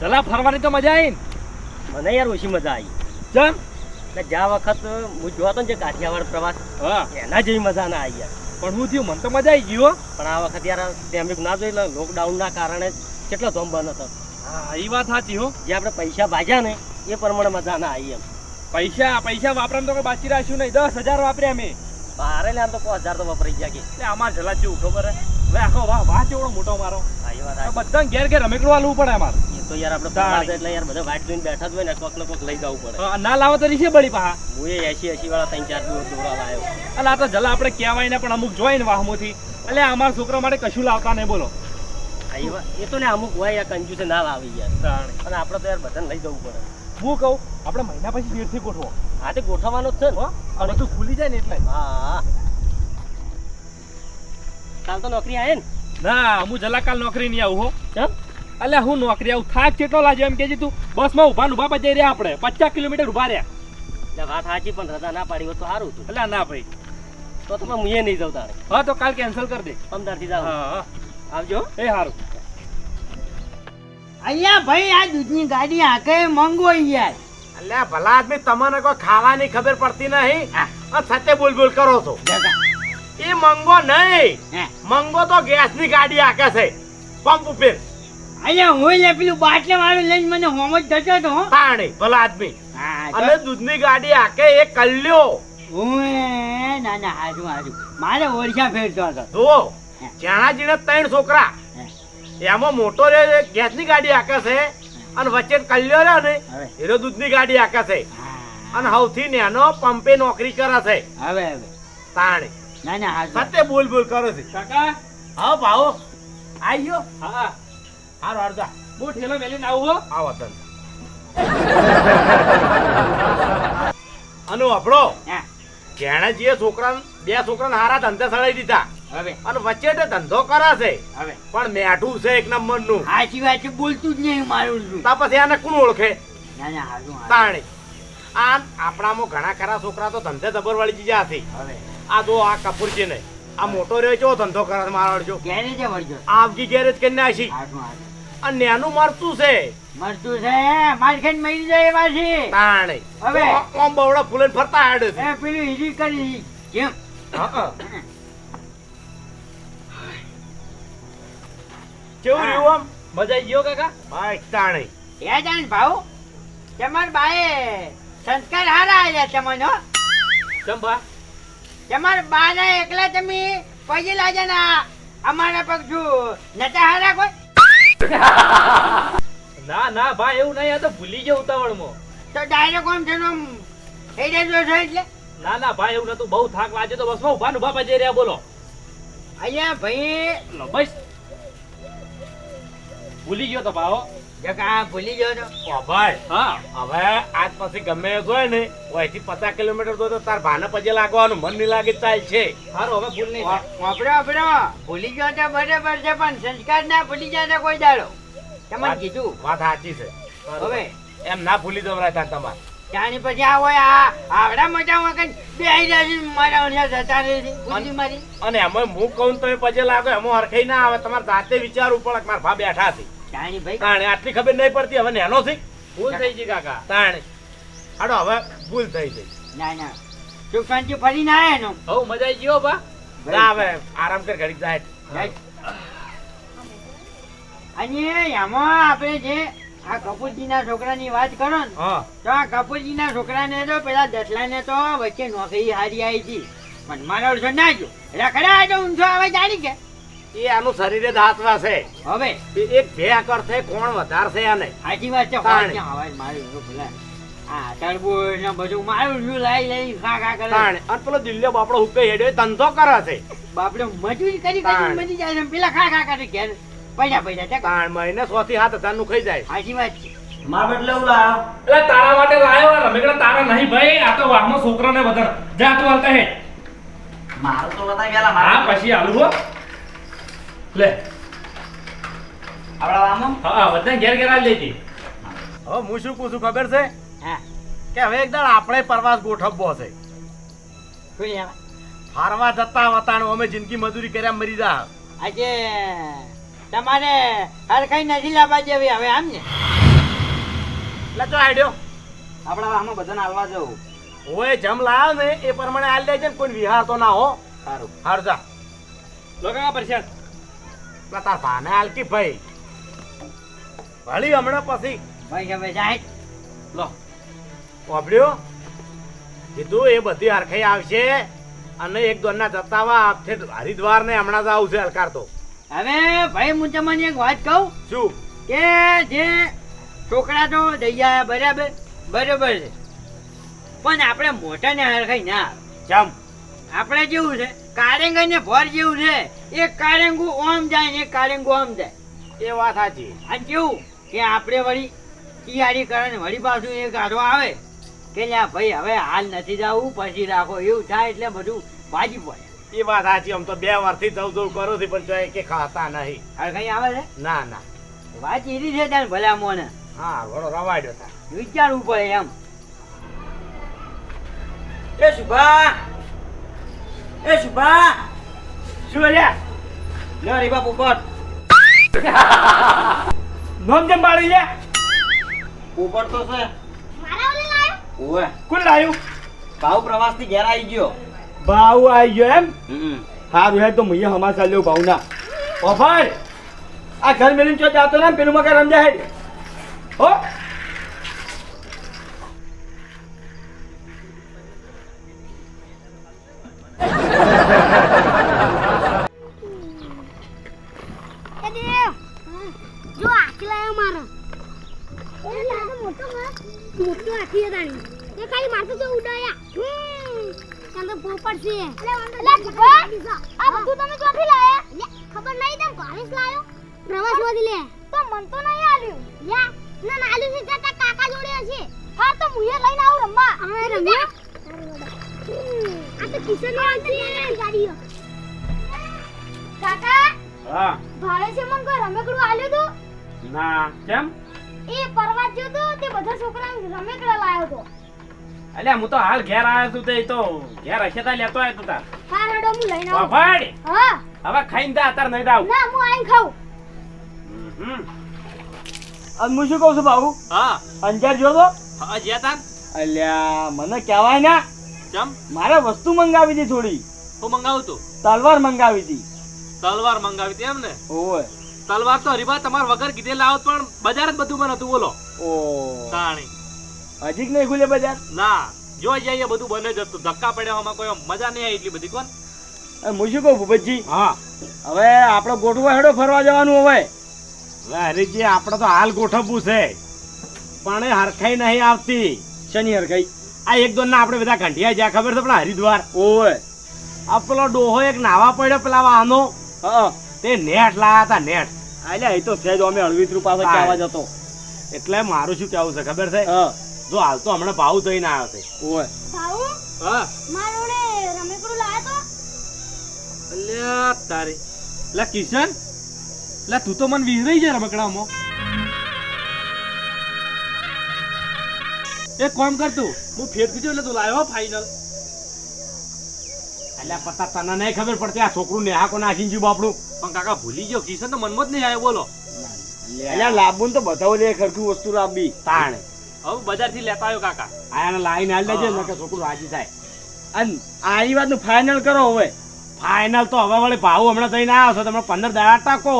ચલા ફરવાની તો મજા આવી મને યાર ઓછી મજા આવી ચમ? એટલે જ્યાં વખત હું જોતો ને જે કાઠિયાવાડ પ્રવાસ હા. એના જેવી મજા ના આવી યાર. પણ હું થયું મને તો મજા આવી ગયો પણ આ વખત યાર તેમ ના જોઈ લોકડાઉનના કારણે કેટલો ધોમ બંધ હતો. હા એ વાત સાચી હો. જે આપણે પૈસા ભાજ્યા ને એ પ્રમાણે મજા ના આવી એમ. પૈસા પૈસા વાપરામાં તો કોઈ બાકી રાખ્યું નહીં. દસ હજાર વાપર્યા અમે મારે ને આમ તો પાંચ હજાર તો વપરાઈ ગયા કે. એટલે અમાર જલા જેવું ખબર હે? હવે આખો વાહ વાહ ચેવડો મોટો મારો. બધા ઘેર ઘેર રમેકડું આલવું પડે અમારે. તો યાર આપણે તાણી. એટલે યાર બધા વાટ જોઈને બેઠા જ હોય ને કોક ને કોક લઈ જવું પડે. ના લાવો તો રીસે બળી પાહા. હું એ એસી એસી વાળા ત્રણ ચાર દિવસ દોરા લાવ્યો આ તો જલા આપણે કહેવાય ને પણ અમુક જોઈ ને વાહમોથી. એટલે અમારા છોકરા માટે કશું લાવતા નહીં બોલો. એ તો ને અમુક હોય યાર કંજુસે ના લાવી યાર. અને આપણે તો યાર બધાને લઈ જવું પડે. હું કહું આપણે મહિના પછી દેરથી ગોઠવો. હા તે ગોઠવવાનો જ છે ને. અને બધું ખુલી જાય ને એટલે. હા. હા કાલ તો નોકરી આવે ને? ના હું જલા કાલ નોકરી નહીં આવું હો. ચમ અલ્યા હું નોકરી આવું થાક કેટલો લાગ્યો એમ કેજી તું. બસમાં ઊભા ને ઊભા બજાઈ રહ્યા આપણે. પચાસ કિલોમીટર ઊભા રહ્યા. એટલે વાત સાચી પણ રજા ના પાડી હોત તો સારું હતું. અલ્યા ના ભાઈ. તો તમે હું એ નહીં જાઉં તારે. હા તો કાલ કેન્સલ કરી દે. પમદારથી જાવ હા હા. આવજો. એ સારું અહીંયા ભાઈ આ દૂધની ગાડી આકે મંગો યાર અલ્યા ભલા આદમી તમને કોઈ ખાવાની ખબર પડતી નહીં? આ સાથે બોલ બોલ કરો છો. એ મંગો નહીં. હે. મંગો તો ગેસની ગાડી આકે છે. પંપ ઉપર. અહીંયા હું લે પેલું બાટલા વાળું લઈને મને હોમ જ થતો હતો પાણે ભલા આદમી અને દૂધની ગાડી આકે એ કલ્યો. ઓય ના ના હાજુ હાજુ મારે ઓરછા ફેરતો હતો. તો. જ્યાં જીણે ત્રણ છોકરા. એમાં મોટો રે ગેસ ગેસની ગાડી આકે છે અને વચ્ચે કલ્યો રે ને હીરો દૂધની ગાડી આકે છે. અને સૌથી નેનો પંપે નોકરી કરે છે. હવે હવે. તાણે. ના ના હાજુ સત્ય બોલ બોલ કરો છે. કાકા? હા ભાવો. આઈ ગયો? હા. હારો હારો જા. હું ઠેલો મેલીને આવું હો. આવો તને અને આપણો જેણે જે છોકરા બે છોકરાને હારા ધંધે સડાઈ દીધા. હવે. અને વચ્ચે તે ધંધો કરાશે છે. હવે. પણ મેઠું છે એક નંબરનું સાચી વાત છે બોલતું જ નહીં મારું છું. તા પછી આને કોણ ઓળખે? તાણે. આમ આપણામાં ઘણા ખરા છોકરા તો ધંધે જબર વાળી જીજા હતી હવે. આ જો આ કપૂરજી ને આ મોટો રહ્યો કેવો ધંધો કરે છે મારો જો. ક્યારે છે વળજો આ આવકી ગેરેજ કરીને નાખી નેનું મારતું છે. મરતું છે માર્કેટ મળી જાય એવા તાણે. હવે? ઓમ- ઓમ બવડા ફૂલે ફરતા હાડે એ પેલું હીરી કરી. કેમ? કેવું રહ્યું આમ? મજા આવી ગયો કાકા? ભાઈ તાણે. એ જાણ ભાવ તમાર બાએ સંસ્કાર હારા આલ્યા તમને હો. ચમ બા તમાર બાને એકલા તમે પૈસે લાગ્યા ના અમારા પગ છું નતા હારા કોઈ? ના ના ભાઈ એવું નહીં આ તો ભૂલી ગયો ઉતાવળમાં. તો ડાયરેક્ટ કોણ છે ને આમ થઈ જાય છો એટલે ના ના ભાઈ એવું નતું બહુ થાક લાગ્યો તો બસમાં ઊભા ઊભા બજાઈ રહ્યા બોલો. અહીંયા ભાઈ બસ ભૂલી ગયો તો ભાવો જગા ભૂલી ગયો હા. હવે આજ પછી ગમે એ જોય ને અહીંથી પચાસ કિલોમીટર દો તો તાર ભાને પજે લાગવાનું મન નહીં લાગે ચાલ છે. સારું હવે ભૂલ નહીં ભૂલી ગયો તો બરાબર છે પણ સંસ્કાર ના ભૂલી જાય કોઈ દાડો. તમને કીધું. વાત સાચી છે. હવે? એમ ના ભૂલી જવરાય તાર તમારે. ત્યાંની પછી આ હોય આ આવડા મોટા વખત બે આવી જાય છે મારા અહીંયા જતા રહે મારી. અને એમાં હું કહું તો એ પજે લાગે એમાં હરખાઈ ના આવે તમારે જાતે વિચારવું પડે કે મારા ભા બેઠા છે. ત્યાંની ભાઈ. તાણે આટલી ખબર નહીં પડતી હવે નેનો છે. ભૂલ થઈ ગઈ કાકા. તાણે. હાડો હવે ભૂલ થઈ ગઈ. ના ના. તું શાંતિ ફરી ના આવે એનો? હો મજા આવી ગયો બા. ના હવે આરામ કર ઘડીક જાય. અને એમાં આપણે જે આ કપૂરજીના છોકરાની વાત કરો ને હા. તો આ કપૂરજીના છોકરાને તો પેલા દસલાને તો વચ્ચે નોકરી હારી આવી હતી. પણ મારો ના જો. રખડા તો ઊંધો આવે જાણી કે? એ આનું શરીરે દાંતવા છે. હવે? એક બે કરશે કોણ વધારશે આને? સાચી વાત છે અવાજ મારું એવું આ તરબૂચ ને બધું મારું શું લઈ લઈ ખા ખા કરે? અને પેલો દિલ્હી બાપડો હુકે હેડ્યો ધંધો કરે છે. બાપડે મજૂરી કરી કરી તાણે. જાય પેલા ખા ખા કરે ઘેર. પૈસા પૈસા છે. તાણ મહિને સો થી સાત હજારનું ખાઈ જાય. સાચી વાત છે. એટલે તારા માટે લાયો આ રમેકડા. તારા નહીં ભાઈ આ તો વાહનો છોકરાને બધા જા તું હાલતા હે. મારું તો બતાવી પેલા હા પછી આલુ હો. લે. આપડા વામો? હા બધા ઘેર ઘેર આવી લેજે. હવે હું શું પૂછું ખબર છે? હા. કે હવે એક દાડ આપણે પ્રવાસ ગોઠવવો છે. શું લેવા ફારવા જતા વતાણ અમે જિંદગી મજૂરી કર્યા મરી જા. આજે તમારે હરખાઈ નથી લાવવા જેવી હવે આમ ને? એટલે ચો હેડ્યો આપણા આમાં બધાને હાલવા જવું. ઓય જમ લાવ ને એ પ્રમાણે હાલ દેજે ને કોઈ વિહાર તો ના હો. સારું હાર જા. લોકા પરસાદ. તાર ભાને હાલકી ભાઈ. ભળી હમણાં પછી. ભાઈ હવે સાહેબ લો. ઓબડ્યો કીધું એ બધી હરખાઈ આવશે અને એક દોરના જતાવા આપશે. હરિદ્વાર ને હમણાં જ આવશે હલકાર તો. હવે ભાઈ હું તમને એક વાત કહું? શું? કે જે છોકરા તો દૈયા બરાબર બરાબર છે. પણ આપણે મોટા ને હરખાઈ ના. જમ આપણે જેવું છે? કારેંગા ને ભર જેવું છે. એ કારેંગું ઓમ જાય ને કારેંગું ઓમ જાય. એ વાત સાચી. અને કેવું કે આપણે વળી તૈયારી કરે ને વળી પાછું એ ગાડો આવે કે લ્યા ભાઈ હવે હાલ નથી જવું પછી રાખો. એવું થાય એટલે બધું ભાજી પડે. એ વાત સાચી. આમ તો બે વર્ષથી જવું જવું કરું છું પણ જો કે ખાતા નહીં. કઈ આવે છે? ના ના. વાત એરી છે ત્યાં ભલા મોને હા ઘણો રવાડ્યો થાય વિચારવું પડે એમ. એ શુભા એ શુભા શું અલ્યા લ્યો રીબા પોપટ નોમ જેમ બાળી લે પોપટ તો છે. મારા ઓલે લાયો? ઓવે કોણ લાયું? ભાવ પ્રવાસથી ઘેર આવી ગયો. ભાવ આવી ગયો એમ? હમ. સારું હે તો મુయ్య હમા ચાલ્યો ભાવના ઓફર આ ઘર મેલીને ચો જાતો ને પેલું મકા રમજા હે? હો? માર હાથી આખી હતાણી એ ખાલી મારતો તો ઉડાયા હમ ચાલ તો પોપટ છે લે જીગા આ બધું તમે ક્યાંથી લાયા ખબર નહીં તમ કોલેજ લાયો પ્રવાસમાંથી લે તો મન તો નહીં આલ્યું યા ના ના આલ્યું છે તાતા કાકા? જોડે હશે હા. તો મુએ લઈને આવું રમવા હવે રમ્યા આ તો કિશનની ગાડીઓ કાકા હા ભાવે છે મન કોઈ રમેકડું આલ્યું તું? ના. કેમ? એ પરવા ગયો તો તે બધા છોકરા રમેકડા લાયો તો. અલ્યા હું તો હાલ ઘેર આવ્યો છું તે તો ઘેર હશે તા લેતો આવ્યો તું હા રડો હું લઈને આવું. વાફાડ! હા. હવે ખાઈને જા અતાર નહીં દાવ ના હું આઈને ખાઉં. અને હું શું કહું છું બાબુ? હા. અંજાર જો તો? હા જ્યાં તાન અલ્યા મને કહેવાય ના ચમ? મારે વસ્તુ મંગાવી હતી થોડી. હું મંગાવું તું? તલવાર મંગાવી હતી. તલવાર મંગાવી હતી એમ ને? ઓય તલવાર તો હરીબા તમાર વગર કીધે લાવત પણ બજાર જ બધું બન હતું બોલો. ઓ. તાણી. હજી જ નહીં ખુલે બજાર? ના. જો જઈએ બધું બને જ હતું ધક્કા પડ્યા કોઈ મજા નહીં આવી એટલી બધી કોણ? હું શું કહું ભૂપતજી? હા. હવે આપણે ગોઠવા હેડો ફરવા જવાનું હવે. હરીજી આપણે તો હાલ ગોઠવવું છે. પણ એ હરખાઈ નહીં આવતી. શની હરખાઈ? આ એક દોન ના આપણે બધા ઘંટિયા જ્યાં ખબર છે પણ હરિદ્વાર. ઓવે. આ પેલો ડોહો એક નાવા પડ્યો પેલા વાનો તે નેટ લાયા હતા નેટ. આલ્યા એ તો સહેજ અમે હળવીતરું પાસે. કહેવા જતો. એટલે મારું શું કેવું છે ખબર છે? હા. જો હાલ તો હમણાં ભાવ થઈને આવ્યો છે. ઓય. ભાવ હા. મારા રમેકડું લાયો તો? અલ્યા તારી. લે કિશન. લે તું તો મને વિહરાઈ જાય રમકડામાં. એક કામ કર તું હું ફેર દીધો એટલે તું લાવ્યો ફાઈનલ એટલે પતા તને નહીં ખબર પડતી આ છોકરું નેહા કોને આખી જીવ બાપડું. પણ કાકા ભૂલી ગયો. કિશન તો મનમાં જ નહીં આવ્યો બોલો. લાવવું ને તો બતાવો લે ખરખી વસ્તુ લાવવી તાણ. હવે બજારથી લેતા આવ્યો કાકા. આને લાઈન હાલ લેજે હા. છોકરું રાજી થાય. અને આની વાતનું ફાઇનલ કરો હવે. ફાઇનલ તો હવે વળી ભાવ હમણાં થઈને આવ્યો છો તમે પંદર દાડા ટાકો.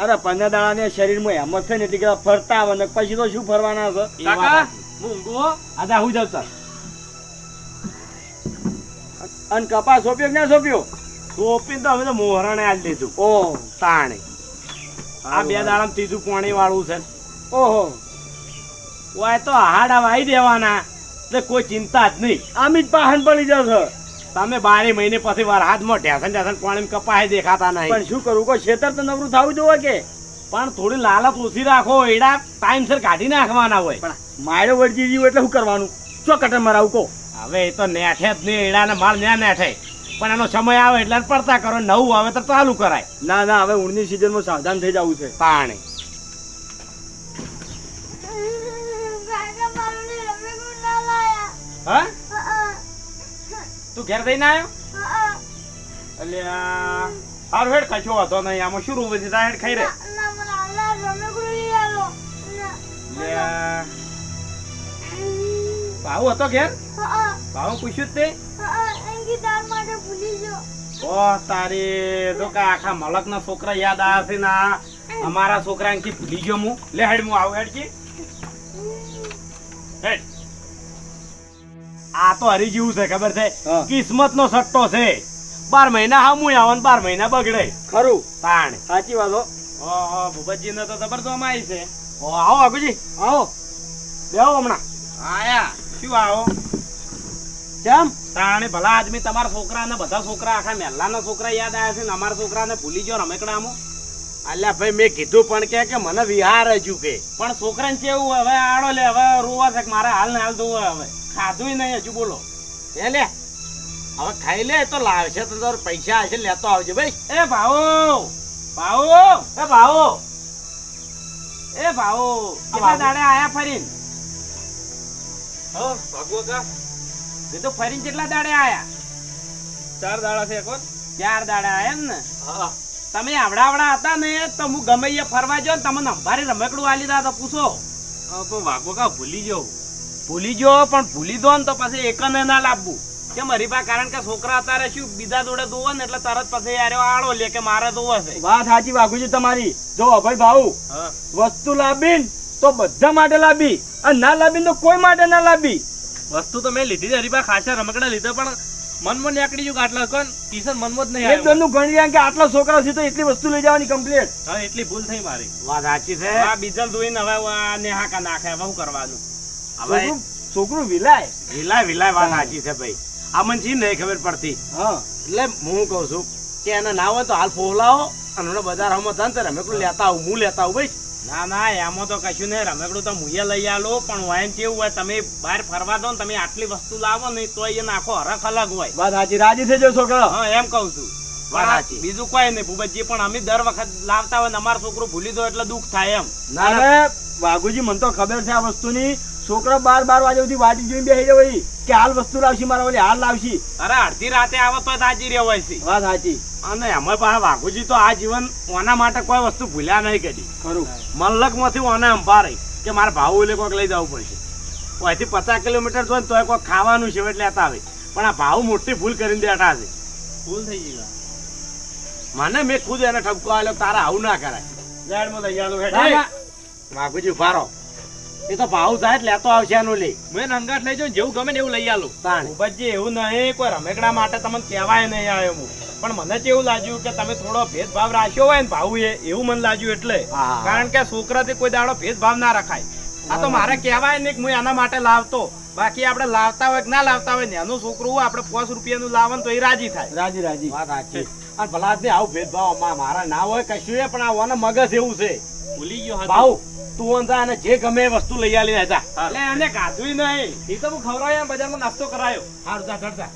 અરે પંદર દાડાને શરીરમાં હેમત છે ને એટલે કે ફરતા આવે ને પછી તો શું ફરવાના છે? કાકા. હું ઊંઘો આદા હું જાવ સર અને કપાસ સોંપ્યો કે ના સોંપ્યો? સોપીને તો હવે તો મોહરણે આલી લીધું ઓ. તાણે. આ બે દાડા ત્રીજું પાણી વાળું છે. ઓહો. વાય તો હાડા વાઈ દેવાના. એટલે કોઈ ચિંતા જ નહીં. આમી જ પાહન પડી જશે. તમે બારે મહિને પછી વાર હાથમાં ઢેસન ઢેસન પાણી કપાય દેખાતા નહીં. પણ શું કરું? કોઈ ખેતર તો નવરું થવું જોવે કે? પણ થોડી લાલચ ઓછી રાખો. એડા ટાઈમસર કાઢી નાખવાના હોય. પણ માયરો વળગી ગયું એટલે શું કરવાનું? ચો કટર મરાવું કો હવે એ તો નેઠે જ નહીં. એડાને માલ ન્યા નેઠે. પણ એનો સમય આવે એટલે પડતા કરો નવું આવે તો ચાલુ કરાય. ના ના હવે ઊંડની સિઝનમાં સાવધાન થઈ જવું છે. પાણી. તું ઘેર થઈને આવ્યો? એટલે સારું હેડ કશો હતો નહીં. આમાં શું રૂપ છે? હેડ ખાઈ રે. ભાવ હતો ઘેર? ભાવ પૂછ્યું જ તે હા માટે ભૂલી ગયો. ઓ તારી તો કે આખા મલકના છોકરા યાદ આવ્યા છે ને અમારા છોકરા અહીંથી ભૂલી ગયો હું. લે હેડ હું આવું હેડ કી હેડ. આ તો હરી જેવું છે ખબર છે? કિસ્મત નો સટ્ટો છે. બાર મહિના હામું આવે ને બાર મહિના બગડે. ખરું. તાણ. સાચી વાત હો. ઓહો ભૂપતજી ને તો જબરદસ્ત આવી છે. ઓ આવો આગુજી આવો. બેહો હમણાં. આયા. શું આવો? કેમ? તાણે ભલા આદમી તમારા છોકરાને બધા છોકરા આખા મહેલાના છોકરા યાદ આવ્યા છે ને અમારા છોકરાને ભૂલી ગયો રમેકડામાં અલ્યા ભાઈ મેં કીધું પણ કે કે મને વિહાર હજુ કે. પણ છોકરાને કેવું હવે? આડો લે હવે રોવા છે મારે હાલ ને હાલ ધોવે હવે. ખાધું નહીં હજુ બોલો. એ લે હવે ખાઈ લે તો લાવશે તો તાર પૈસા હશે લેતો આવજે ભાઈ. એ ભાવો ભાવો. એ ભાવો. એ ભાવો. કેટલા દાડે આયા ફરીને? હા ભાગવો કા કીધું ફરીને કેટલા દાડે આયા? ચાર દાડા છે કોણ? ચાર દાડા આયા એમ ને હા. તમે આવડા આવડા હતા ને તો હું ગમે એ ફરવા જાઉં ને તમને અંભારી રમકડું આલી દા તો પૂછો. તો વાગો કા ભૂલી જાઉં ભૂલી જો પણ ભૂલી દો ને તો પછી એકને ના લાવવું. કે મારી પાસે કારણ કે છોકરા અત્યારે શું બીજા જોડે દોવે ને એટલે તરત પછી યાર આળો લે કે મારે દોવે છે. વાત સાચી વાઘુજી તમારી. જો અભય ભાઉ વસ્તુ લાવી તો બધા માટે લાવી. અને ના લાવી તો કોઈ માટે ના લાવી. વસ્તુ તો મેં લીધી છે. હરીબા ખાસા રમકડા લીધા પણ મનમાં નીકળી ગયું આટલા કોણ કિશન મનમાં જ નહીં એક દોનું ગણી રહ્યા કે આટલા છોકરા છે તો એટલી વસ્તુ લઈ જવાની કમ્પ્લીટ હા એટલી ભૂલ થઈ મારી. વાત સાચી છે. આ બીજા જોઈને હવે નેહા કા નાખે. હવે શું કરવાનું? હવે છોકરું વિલાય. વિલાય વિલાય વાત સાચી છે ભાઈ. આ મને જી નહીં ખબર પડતી. હા. એટલે હું કહું છું કે એને ના હોય તો હાલ ફોલાવો અને બજાર હમો થાય ને તો રમેકડું લેતા આવું હું લેતા આવું ભાઈ. ના ના એમાં તો કશું નહીં. રમકડું તો મુએ લઈ આલો પણ હોય એમ કેવું હોય તમે બહાર ફરવા દો ને તમે આટલી વસ્તુ લાવો ને તો એને આખો હરખ અલગ હોય. વાત સાચી. રાજી થઈ જાય છોકરા. હા એમ કહું છું. બીજું કોઈ નહીં ભૂપતજી પણ અમે દર વખત લાવતા હોય ને અમારું છોકરું ભૂલી દો એટલે દુઃખ થાય એમ. ના વાઘુજી મને તો ખબર છે આ વસ્તુની. છોકરો બાર બાર વાગ્યા સુધી વાટી જોઈને બેસી જાય કે હાલ વસ્તુ લાવશી મારા વાલી હાલ લાવશી. અરે અડધી રાતે આવે તો તાજી રહ્યો હોય છે. વાત સાચી. અને એમાં પાછા વાઘુજી તો આ જીવન ઓના માટે કોઈ વસ્તુ ભૂલ્યા નહીં કદી. ખરું. મલ્લકમાંથી ઓને રહી કે મારે ભાવ એટલે કોઈક લઈ જવું પડશે. અહીંથી પચાસ કિલોમીટર જોઈએ ને તોય કોઈ ખાવાનું છે એટલે લેતા આવે. પણ આ ભાવ મોટી ભૂલ કરીને બેઠા છે. ભૂલ થઈ ગઈ મને મેં ખુદ એને ઠપકો આલ્યો તારા આવું ના કરાય. વાઘુજી ઊભા રહો. એ તો ભાવ જાય લેતો આવશે એનું લે. મેં અંગાટ લઈ જાઉં જેવું ગમે ને એવું લઈ આલું. ભૂપતજી એવું નહીં કોઈ રમેકડા માટે તમને કહેવાય નહીં આવ્યો હું પણ મને કેવું લાગ્યું કે તમે થોડો ભેદભાવ રાખ્યો હોય ને ભાવ એ એવું મને લાગ્યું એટલે. કારણ કે છોકરાથી કોઈ દાડો ભેદભાવ ના રખાય. આ તો મારે કહેવાય નહીં કે હું એના માટે લાવતો. બાકી આપણે લાવતા હોય કે ના લાવતા હોય ને એનું છોકરું આપણે પાંચ રૂપિયાનું લાવવાનું ને તો એ રાજી થાય. રાજી રાજી. વાત સાચી. અને ભલા આવું ભેદભાવ મારા ના હોય કશું એ પણ આ મગજ એવું છે. ભૂલી ગયો ભાવ તું જા અને જે ગમે એ વસ્તુ લઈ આલી જા. એટલે એને કાધું નહીં. એ તો હું ખવડાવ્યા બજારમાં નાસ્તો કરાયો. હારું જા જા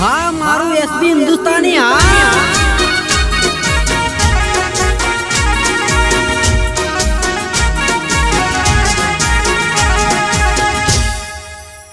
હા મારું એસબી હિન્દુસ્તાની હા.